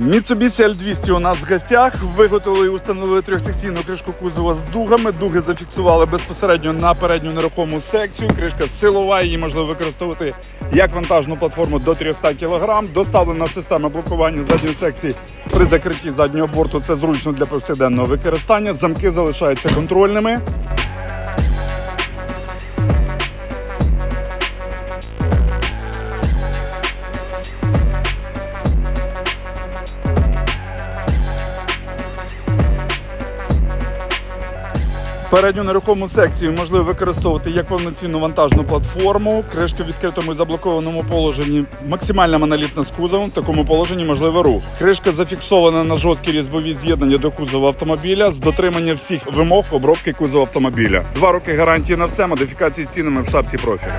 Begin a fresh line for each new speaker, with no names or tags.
Mitsubishi L200 у нас в гостях. Виготовили і установили трьохсекційну кришку кузова з дугами. Дуги зафіксували безпосередньо на передню нерухому секцію. Кришка силова, її можливо використовувати як вантажну платформу до 300 кг. Доставлена система блокування задньої секції при закритті заднього борту. Це зручно для повсякденного використання. Замки залишаються контрольними. Передню нерухому секцію можливо використовувати як повноцінну вантажну платформу. кришки в відкритому і заблокованому положенні. Максимальна монолітна з кузовом. В такому положенні можливий рух. Кришка зафіксована на жорсткі різьбові з'єднання до кузова автомобіля з дотриманням всіх вимог обробки кузова автомобіля. Два роки гарантії на все, модифікації з цінами в шапці профілю.